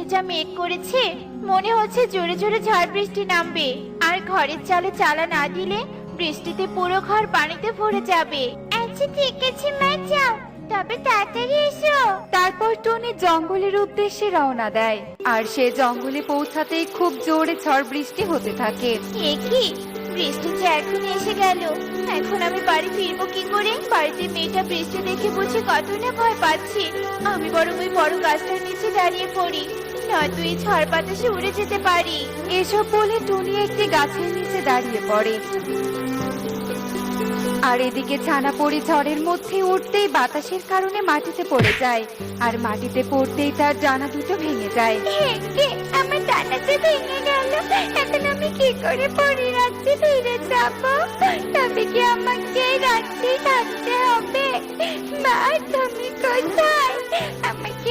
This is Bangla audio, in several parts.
আকাশে যা মেঘ করেছে মনে হচ্ছে জোরে জোরে ঝড় বৃষ্টি নামবে। আর ঘরের চালে চালা না দিলে বৃষ্টিতে পুরো ঘর পানিতে ভরে যাবে। আচ্ছা ঠিক আছে মা যাও। তবে তাড়াতাড়ি এসো। তারপর টনি জঙ্গলের উদ্দেশ্যে রওনা দেয়। আর সে জঙ্গলে পৌঁছাতেই খুব জোরে ঝড় বৃষ্টি হতে থাকে। এ কি? বৃষ্টি যে এখন এসে গেল। এখন আমি বাড়ি ফিরবো কি করে? বাড়িতে মেয়েটা বৃষ্টি দেখে বুঝে কত না ভয় পাচ্ছি। আমি বরং ওই বড় গাছটার নিচে দাঁড়িয়ে পড়ি। নয়তো এই ঝড় বাতাসে উড়ে যেতে পারি। এসব বলে টুনি একটি গাছের নিচে দাঁড়িয়ে পড়ে। আর এদিকে ছানা পড়ি ঝড়ের মধ্যে উঠতেই বাতাসের কারণে মাটিতে পড়ে যায়, আর মাটিতে পড়তেই তার জানা দুটো ভেঙে যায়। আমার ডানাতে ভেঙে গেল, এখন আমি কি করে পরি রাত্রে ফিরে যাব তবে কি আমাকে রাত্রে থাকতে হবে? মা, তুমি কোথায়? আমাকে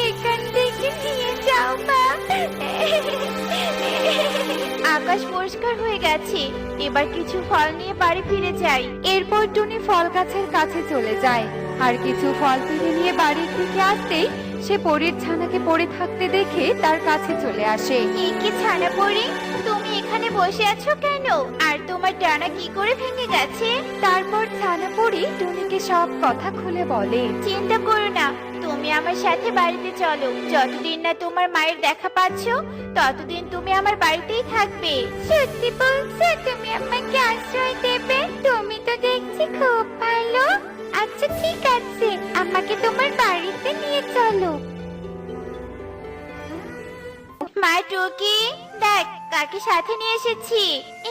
আকাশ পরিষ্কার হয়ে গেছে। এবার কিছু ফল নিয়ে বাড়ি ফিরে যাই। এরপর টুনি ফল গাছের কাছে চলে যায়। আর কিছু ফল পেরে নিয়ে বাড়ির দিকে আসতেই সে পরীর ছানাকে পড়ে থাকতে দেখে তার কাছে চলে আসে। একে ছানা পড়ি তুমি এখানে বসে আছো কেন? আর তোমার ডানা কি করে ভেঙে গেছে? তারপর ছানা পড়ি টুনিকে সব কথা খুলে বলে। চিন্তা করো না তুমি আমার সাথে বাড়িতে চলো। যতদিন না তোমার মায়ের দেখা পাচ্ছ, ততদিন তুমি আমার বাড়িতেই থাকবে। সত্যি বলছো, তুমি আমাকে আশ্রয় দেবে? তুমি তো দেখছি খুব ভালো। আচ্ছা ঠিক আছে, আমাকে তোমার বাড়িতে নিয়ে চলো। মা টুকি, দেখ, কাকে সাথে নিয়ে এসেছি?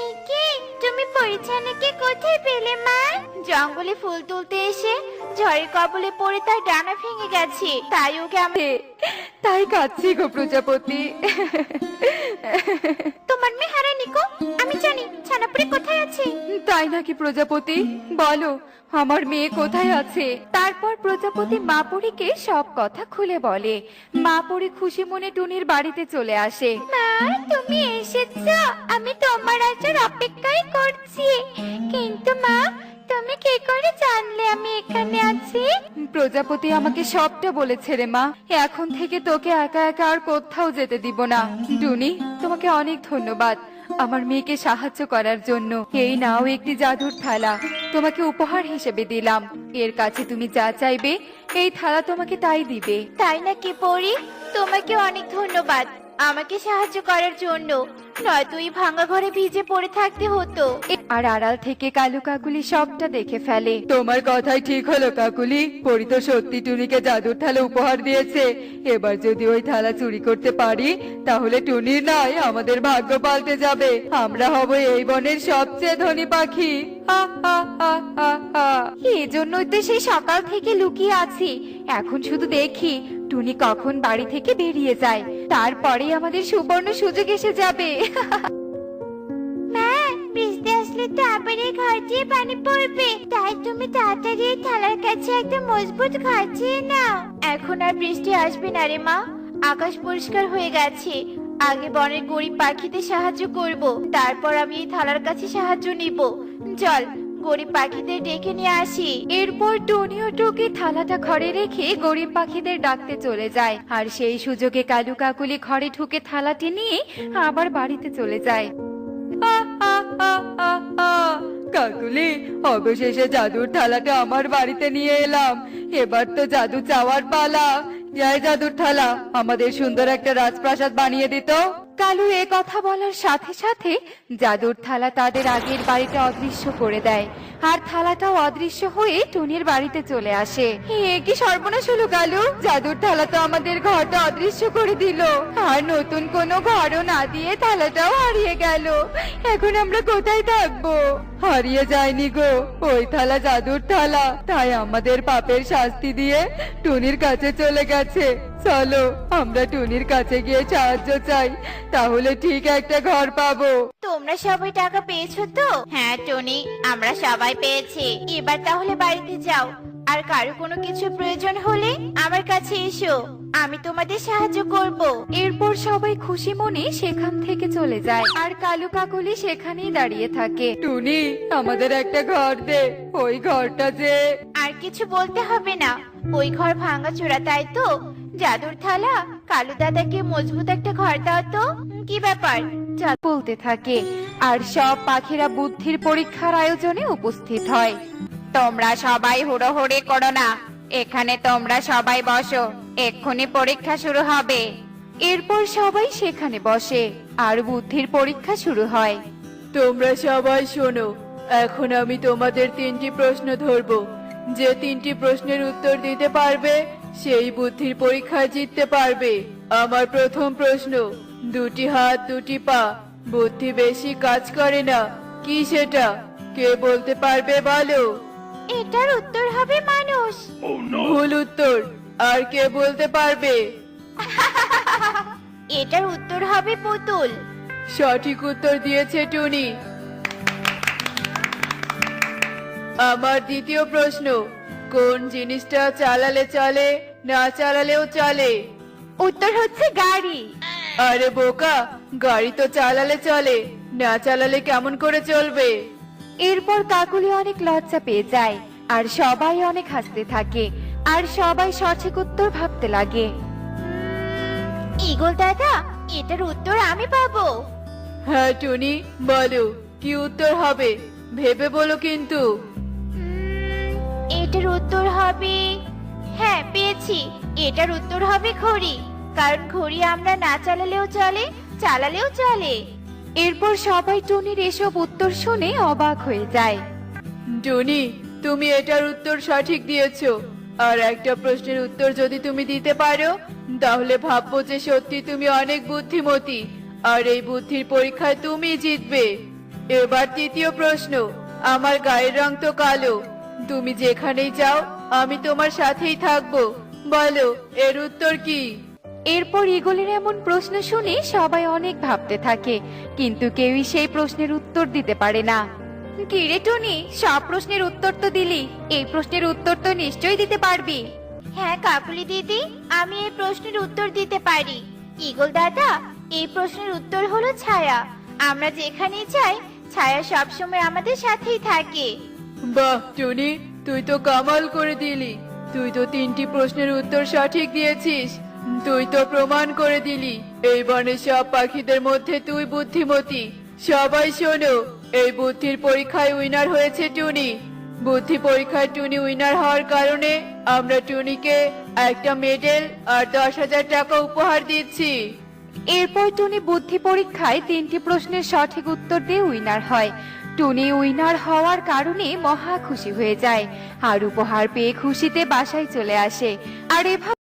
একে, তুমি পরিচ্ছন্নকে কোথায় পেলে মা? জঙ্গলে ফুল তুলতে এসে ঝড়ের কবলে পড়ে তার ডানা ভেঙে গেছে। তাই ওকে আমি তাই কাঁদছি গো প্রজাপতি। তোমার মেয়ে হারানি কো আমি জানি ছানাপুরি কোথায় আছে। তাই নাকি প্রজাপতি? বলো আমার মেয়ে কোথায় আছে? তারপর প্রজাপতি মা পরীকে সব কথা খুলে বলে। মা পরী খুশি মনে টুনির বাড়িতে চলে আসে। মা তুমি এসেছ। আমি তোমার আসার অপেক্ষাই করছি। কিন্তু মা তুমি কি করে জানলে আমি এখানে আছি? প্রজাপতি আমাকে সবটা বলেছে রে মা। এখন থেকে তোকে একা একা আর কোথাও যেতে দিব না। টুনি তোমাকে অনেক ধন্যবাদ আমার মেয়েকে সাহায্য করার জন্য। এই নাও একটি জাদুর থালা। তোমাকে উপহার হিসেবে দিলাম। এর কাছে তুমি যা চাইবে এই থালা তোমাকে তাই দিবে। তাই নাকি পরি? তোমাকে অনেক ধন্যবাদ আমাকে সাহায্য করার জন্য। নয়তো এই ভাঙা ঘরে ভিজে পড়ে থাকতে হতো। আর আড়াল থেকে কালু কাকুলি সবটা দেখে ফেলে। তোমার কথাই ঠিক হলো কাকুলি। পরি তো সত্যি টুনিকে জাদুর থালা উপহার দিয়েছে। এবার যদি ওই থালা চুরি করতে পারি তাহলে টুনির নয় আমাদের ভাগ্য পাল্টে যাবে। আমরা হব এই বনের সবচেয়ে ধনী পাখি। হা, হা, হা, হা, হা। এই জন্যই তো সেই সকাল থেকে লুকিয়ে আছি। এখন শুধু দেখি টুনি কখন বাড়ি থেকে বেরিয়ে যায়? তারপরে আমাদের সুবর্ণ সুযোগ এসে যাবে। মা বৃষ্টি আসলে তো আবার এই ঘর দিয়ে পানি পড়বে। তাই তুমি তাড়াতাড়ি এই থালার কাছে একটা মজবুত ঘর চেয়ে নাও। এখন আর বৃষ্টি আসবে না রে মা। আকাশ পরিষ্কার হয়ে গেছে। আগে বনের গরিব পাখিদের সাহায্য করব। তারপর আমি এই থালার কাছে সাহায্য নিব। চল গরিব পাখিদের ডেকে নিয়ে আসি। এরপর টনি ও টুকি থালাটা ঘরে রেখে গরিব পাখিদের ডাকতে চলে যায়। আর সেই সুযোগে কালু কাকুলি ঘরে ঢুকে থালাটি নিয়ে আবার বাড়িতে চলে যায়। কাকুলি, অবশেষে জাদুর থালাটা আমার বাড়িতে নিয়ে এলাম। এবার তো জাদু চাওয়ার পালা। জয় জাদুর থালা, আমাদের সুন্দর একটা রাজপ্রাসাদ বানিয়ে দিত। কালু এ কথা বলার সাথে সাথে জাদুর থালা তাদের আগের বাড়িটা অদৃশ্য করে দেয়। আর থালাটাও অদৃশ্য হয়ে টুনির বাড়িতে চলে আসে। এ কি সর্বনাশ হলো কালু? জাদুর থালা তো আমাদের ঘরটা অদৃশ্য করে দিল। আর নতুন কোনো ঘরও না দিয়ে থালাটাও হারিয়ে গেল। এখন আমরা কোথায় থাকব? হারিয়ে যায়নি গো, ওই থালা জাদুর থালা। তাই আমাদের পাপের শাস্তি দিয়ে টুনির কাছে চলে গেছে। চলো আমরা টুনির কাছে গিয়ে সাহায্য চাই। তাহলে ঠিক একটা ঘর পাবো। তোমরা সবাই টাকা পেয়েছ তো? হ্যাঁ টনি আমরা সবাই পেয়েছি। এবার তাহলে বাড়িতে যাও। আর কারও কোনো কিছু প্রয়োজন হলে আমার কাছে এসো। আমি তোমাদের সাহায্য করব। এরপর সবাই খুশি মনে সেখান থেকে চলে যায়। আর কালু কাকুলি সেখানেই দাঁড়িয়ে থাকে। টুনি আমাদের একটা ঘর দে। ওই ঘরটা যে আর কিছু বলতে হবে না। ওই ঘর ভাঙা চোরা তাই তো? জাদুর থালা? কালু দাদাকে মজবুত একটা ঘর দাও তো। কি ব্যাপার? বলতে থাকে। আর সব পাখিরা বুদ্ধির পরীক্ষার আয়োজনে উপস্থিত হয়। তোমরা সবাই হুড়োহুড়ি করো না। এখানে তোমরা সবাই বসো। এক্ষুনি পরীক্ষা শুরু হবে। এরপর সবাই সেখানে বসে। আর বুদ্ধির পরীক্ষা শুরু হয়। তোমরা সবাই শোনো। এখন আমি তোমাদের তিনটি প্রশ্ন ধরব। যে তিনটি প্রশ্নের উত্তর দিতে পারবে সেই বুদ্ধির পরীক্ষায় জিততে পারবে। আমার প্রথম প্রশ্ন দুটি হাত দুটি পা বুদ্ধি বেশি কাজ করে না কি সেটা? কে বলতে পারবে বলো? এটার উত্তর হবে মানুষ। ভুল উত্তর আর কে বলতে পারবে? এটার উত্তর হবে পুতুল। সঠিক উত্তর দিয়েছে টুনি। আমার দ্বিতীয় প্রশ্ন কোন জিনিসটা চালালে চলে না চালালেও চলে? উত্তর হচ্ছে গাড়ি। আরে বোকা গাড়ি তো চালালে চলে না চালালে কেমন করে চলবে? এরপর কাকুলি অনেক লজ্জা পেয়ে যায় আর সবাই অনেক হাসতে থাকে আর সবাই সঠিক উত্তর ভাবতে লাগে। ইগল দাদা এটার উত্তর আমি পাবো। হ্যাঁ টুনি বলো কি উত্তর হবে? ভেবে বলো কিন্তু। উত্তর হবে হ্যাঁ পেয়েছি। এটার উত্তর হবে ঘড়ি। কারণ ঘড়ি আমরা না চালালেও চলে চালালেও চলে। এরপর সবাই টুনির এসব উত্তর শুনে অবাক হয়ে যায়। টুনি, তুমি এটার উত্তর সঠিক দিয়েছ। আর একটা প্রশ্নের উত্তর যদি তুমি দিতে পারো, তাহলে ভাববো যে সত্যি তুমি অনেক বুদ্ধিমতী। আর এই বুদ্ধির পরীক্ষায় তুমি জিতবে। এবার তৃতীয় প্রশ্ন, আমার গায়ের রং তো কালো। তুমি যেখানেই যাও আমি তোমার সাথেই থাকব। বলো এর উত্তর কি? এরপর ইগলের এমন প্রশ্ন শুনে সবাই অনেক ভাবতে থাকে কিন্তু কেউই সেই প্রশ্নের উত্তর দিতে পারে না। কিরে টুনি সব প্রশ্নের উত্তর তো দিলি এই প্রশ্নের উত্তর তো নিশ্চয়ই দিতে পারবি। হ্যাঁ কাকুলি দিদি আমি এই প্রশ্নের উত্তর দিতে পারি। ইগল দাদা এই প্রশ্নের উত্তর হলো ছায়া। আমরা যেখানেই যাই ছায়া সবসময় আমাদের সাথেই থাকে। বাহ, টুনি, তুই তো কামাল করে দিলি। তুই তো তিনটি প্রশ্নের উত্তর সঠিক দিয়েছিস। তুই তো প্রমাণ করে দিলি। এই বনের সব পাখিদের মধ্যে তুই বুদ্ধিমতী। সবাই শোনো, এই বুদ্ধির পরীক্ষায় উইনার হয়েছে টুনি। বুদ্ধি পরীক্ষায় টুনি উইনার হওয়ার কারণে আমরা টুনিকে একটা মেডেল আর দশ হাজার টাকা উপহার দিচ্ছি। এরপর টুনি বুদ্ধি পরীক্ষায় তিনটি প্রশ্নের সঠিক উত্তর দিয়ে উইনার হয়। টুনি উইনার হওয়ার কারণে মহা খুশি হয়ে যায়। আর উপহার পেয়ে খুশিতে বাসায় চলে আসে। আর এভাবে